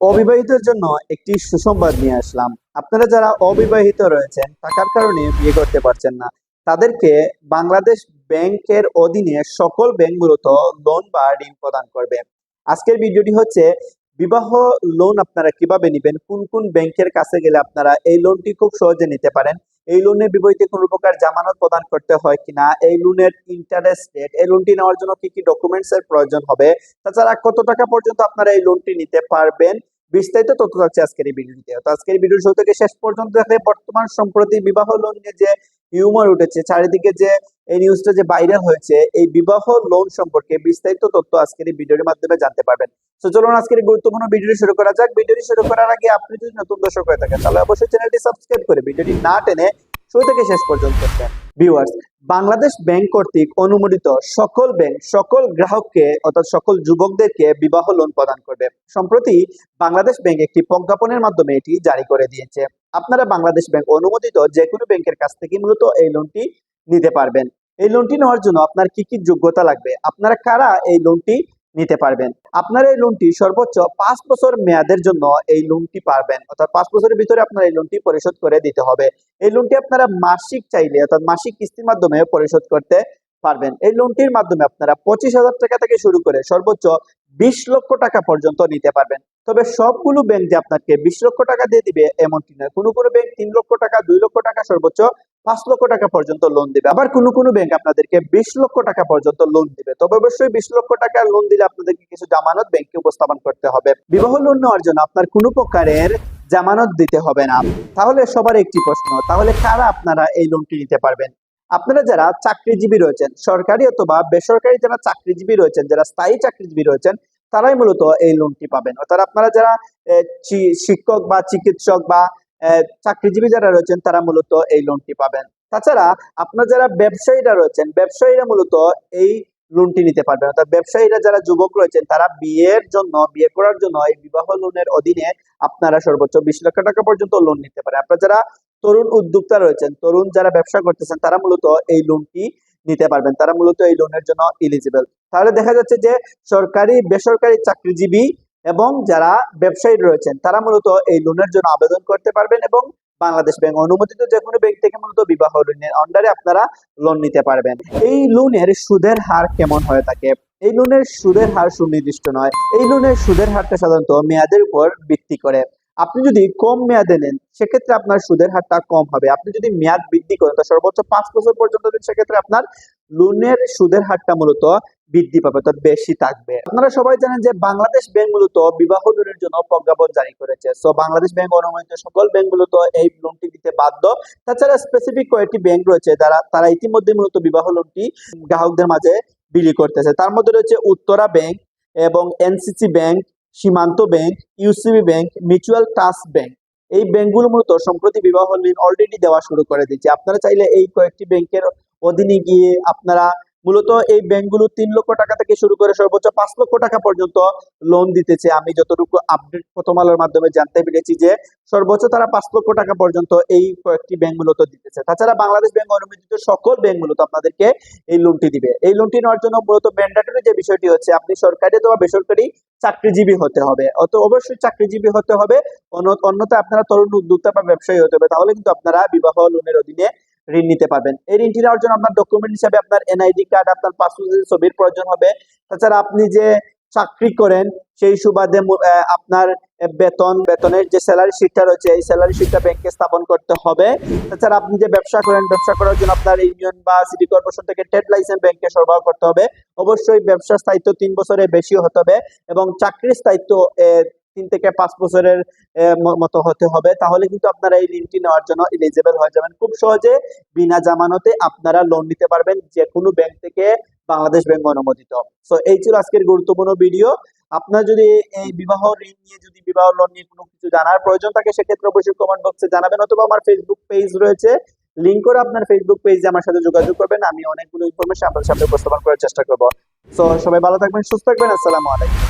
অবিবাহিতের জন্য একটি সুসংবাদ নিয়ে আসলাম। আপনারা যারা অবিবাহিত রয়েছেন টাকার কারণে বিয়ে করতে পারছেন না। তাদেরকে বাংলাদেশ ব্যাংকের অধীনে সকল ব্যাংক মূলত লোন বা ঋণ প্রদান করবে। আজকের ভিডিওটি হচ্ছে, বিবাহ লোন আপনারা কীভাবে নেবেন, কোন কোন ব্যাংকের কাছে গেলে আপনারা এই লোনটি খুব সহজে নিতে পারেন, এই লোনের বিপরীতে কোন প্রকার জামানত প্রদান করতে হয় কিনা, এই লোনের ইন্টারেস্ট রেট এই লোনটি নেওয়ার জন্য কি কি ডকুমেন্টস এর প্রয়োজন হবে, তাছাড়া কত টাকা পর্যন্ত আপনারা এই লোনটি নিতে পারবেন বিস্তারিত তথ্য থাকছে আজকের এই ভিডিওতে। তো আজকের এই ভিডিও শুরু থেকে শেষ পর্যন্ত দেখলে বর্তমান সম্প্রতি বিবাহ লোন নিয়ে যে হিউমার উঠেছে, চারিদিকে যে এই নিউজটা যে ভাইরাল হয়েছে, এই বিবাহ লোন সম্পর্কে বিস্তারিত তথ্য আজকের এই ভিডিওর মাধ্যমে জানতে পারবেন। তো চলুন আজকের গুরুত্বপূর্ণ ভিডিওটি শুরু করা যাক। ভিডিওটি শুরু করার আগে আপনি যদি নতুন দর্শক হয়ে থাকেন, তাহলে অবশ্যই চ্যানেলটি সাবস্ক্রাইব করে ভিডিওটি না টেনে শুরু থেকে শেষ পর্যন্ত ভিউয়ার্স বাংলাদেশ ব্যাংক কর্তৃক অনুমোদিত সকল ব্যাংক, সকল গ্রাহককে অর্থাৎ সকল যুবকদেরকে বিবাহ লোন প্রদান করবে। সম্প্রতি বাংলাদেশ ব্যাংক একটি প্রজ্ঞাপনের মাধ্যমে এটি জারি করে দিয়েছে। আপনারা বাংলাদেশ ব্যাংক অনুমোদিত যে কোনো ব্যাংকের কাছ থেকে মূলত এই লোনটি নিতে পারবেন। এই লোনটি নেওয়ার জন্য আপনার কি কি যোগ্যতা লাগবে? আপনারা কারা এই লোনটি নিতে পারবেন। আপনারা এই লোনটি সর্বোচ্চ পাঁচ বছর মেয়াদের জন্য এই লোনটি পারবেন। অর্থাৎ পাঁচ বছরের ভিতরে আপনারা এই লোনটি পরিশোধ করে দিতে হবে। এই লোনটি আপনারা মাসিক চাইলে, অর্থাৎ মাসিক কিস্তির মাধ্যমে পরিশোধ করতে পারবেন। এই লোনটির মাধ্যমে আপনারা পঁচিশ হাজার টাকা থেকে শুরু করে সর্বোচ্চ বিশ লক্ষ টাকা পর্যন্ত নিতে পারবেন। তবে সবগুলো ব্যাংক যে আপনাকে বিশ লক্ষ টাকা দিয়ে দিবে, এমনটি নয়। কোনো কোনো ব্যাংক তিন লক্ষ টাকা, দুই লক্ষ টাকা সর্বোচ্চ পাঁচ লক্ষ টাকা পর্যন্ত লোন দিবে। আবার কোনো কোনো ব্যাংক আপনাদেরকে বিশ লক্ষ টাকা পর্যন্ত লোন দিবে। তবে অবশ্যই বিশ লক্ষ টাকা লোন দিলে আপনাদেরকে কিছু জামানত ব্যাংকে উপস্থাপন করতে হবে। বিবাহ লোন নেওয়ার জন্য আপনার কোনো প্রকারের জামানত দিতে হবে না। তাহলে সবার একটি প্রশ্ন, তাহলে কারা আপনারা এই লোনটি নিতে পারবেন? আপনারা যারা চাকরিজীবী রয়েছেন, সরকারি অথবা বেসরকারি যারা চাকরিজীবী রয়েছেন, যারা স্থায়ী চাকরিজীবী রয়েছেন, তারাই মূলত এই লোনটি পাবেন। অর্থাৎ আপনারা যারা শিক্ষক বা চিকিৎসক বা চাকরিজীবী যারা রয়েছেন, তারা মূলত এই লোনটি পাবেন। তাছাড়া আপনার যারা ব্যবসায়ীরা রয়েছেন, ব্যবসায়ীরা মূলত এই লোনটি নিতে পারবেন। অর্থাৎ ব্যবসায়ীরা যারা যুবক রয়েছেন, তারা বিয়ের জন্য, বিয়ে করার জন্য এই বিবাহ লোনের অধীনে আপনারা সর্বোচ্চ বিশ লক্ষ টাকা পর্যন্ত লোন নিতে পারেন। আপনারা যারা তরুণ উদ্যোক্তা রয়েছেন, তরুণ যারা ব্যবসা করতেছেন, তারা মূলত এই লোনটি নিতে পারবেন। তারা মূলত এই লোনের জন্য এলিজিবল তাহলে দেখা যাচ্ছে যে সরকারি, বেসরকারি চাকরিজীবী এবং যারা ব্যবসায়ী রয়েছেন, তারা মূলত এই লোনের জন্য আবেদন করতে পারবেন এবং বাংলাদেশ ব্যাংক অনুমোদিত যে কোনো ব্যাংক থেকে মূলত বিবাহ ঋণের আন্ডারে আপনারা লোন নিতে পারবেন। এই লোনের সুদের হার কেমন হয়ে থাকে? এই লোনের সুদের হার সুনির্দিষ্ট নয়। এই লোনের সুদের হারটা সাধারণত মেয়াদের উপর ভিত্তি করে। আপনি যদি কম মেয়াদে নেন, সেক্ষেত্রে আপনার সুদের হারটা কম হবে। আপনি যদি মেয়াদ বৃদ্ধি করেন, তো সর্বোচ্চ পাঁচ বছর পর্যন্ত সেক্ষেত্রে আপনার লোনের সুদের হারটা মূলত বৃদ্ধি পাবে, অর্থাৎ বেশি থাকবে। আপনারা সবাই জানেন যে বাংলাদেশ ব্যাংক মূলত বিবাহ লোনের জন্য প্রজ্ঞাপন জারি করেছে। সো বাংলাদেশ ব্যাংক অনুমোদিত সকল ব্যাংক মূলত এই লোনটি দিতে বাধ্য। তাছাড়া স্পেসিফিক কয়েকটি ব্যাংক রয়েছে যারা, তারা ইতিমধ্যে মূলত বিবাহ লোনটি গ্রাহকদের মাঝে বিলি করতেছে। তার মধ্যে রয়েছে উত্তরা ব্যাংক এবং NCC bank, Shimanto bank UCB bank, mutual trust bank. এই ব্যাংকগুলো মূলত সম্প্রতি বিবাহ ঋণ অলরেডি দেওয়া শুরু করে দিচ্ছে আপনারা চাইলে এই কয়েকটি ব্যাংকের অধীনে গিয়ে আপনারা মূলত এই ব্যাংকগুলো তিন লক্ষ টাকা থেকে শুরু করে সর্বোচ্চ পাঁচ লক্ষ টাকা পর্যন্ত লোন দিতেছে। আমি যতটুকু আপডেট প্রথম আলোর মাধ্যমে জানতে পেরেছি যে, সর্বোচ্চ তারা পাঁচ লক্ষ টাকা পর্যন্ত এই কয়েকটি ব্যাংক মূলত দিতেছে। তাছাড়া বাংলাদেশ ব্যাংক অনুমোদিত সকল ব্যাংক মূলত আপনাদেরকে এই লোনটি দিবে। এই লোনটি নেওয়ার জন্য মূলত ম্যান্ডেটরি যে বিষয়টি হচ্ছে, আপনি সরকারি অথবা বেসরকারি চাকরিজীবী হতে হবে। অত অবশ্যই চাকরিজীবী হতে হবে। অন্য- অন্যথায় আপনারা তরুণ উদ্যোক্তা বা ব্যবসায়ী হতে হবে। তাহলে কিন্তু আপনারা বিবাহ লোনের অধীনে ঋণ নিতে পারবেন। এই ঋণটি নেওয়ার জন্য আপনার ডকুমেন্ট হিসাবে আপনার এনআইডি কার্ড আপনার পাসপোর্ট ছবির প্রয়োজন হবে। তাছাড়া আপনি যে চাকরি করেন, সেই সুবাদে আপনার বেতন, বেতনের যে স্যালারি শিটটা রয়েছে, এই স্যালারি শিটটা ব্যাংকে স্থাপন করতে হবে। তাছাড়া আপনি যে ব্যবসা করেন, ব্যবসা করার জন্য আপনার ইউনিয়ন বা সিটি কর্পোরেশন থেকে ট্রেড লাইসেন্স ব্যাংকে সরবরাহ করতে হবে। অবশ্যই ব্যবসার স্থায়িত্ব তিন বছরের বেশি হতে হবে এবং চাকরির স্থায়িত্ব তিন থেকে পাঁচ বছরের মতো হতে হবে। তাহলে কিন্তু আপনারা এই ঋণটি নেওয়ার জন্য এলিজিবল হয়ে যাবেন। খুব সহজে বিনা জামানতে আপনারা লোন নিতে পারবেন যে কোনো ব্যাংক থেকে বাংলাদেশ ব্যাংক অনুমোদিত। সো এই ছিল আজকের গুরুত্বপূর্ণ ভিডিও আপনার যদি এই বিবাহ ঋণ নিয়ে যদি বিবাহ লোন নিয়ে কোনো কিছু জানার প্রয়োজন থাকে, সেক্ষেত্রে অবশ্যই কমেন্ট বক্সে জানাবেন অথবা আমার ফেসবুক পেজ রয়েছে। লিঙ্ক করে আপনার ফেসবুক পেজে আমার সাথে যোগাযোগ করবেন। আমি অনেকগুলো ইনফরমেশন আপনার সামনে উপস্থাপন করার চেষ্টা করব। সো সবাই ভালো থাকবেন, সুস্থ থাকবেন। আসসালামু আলাইকুম।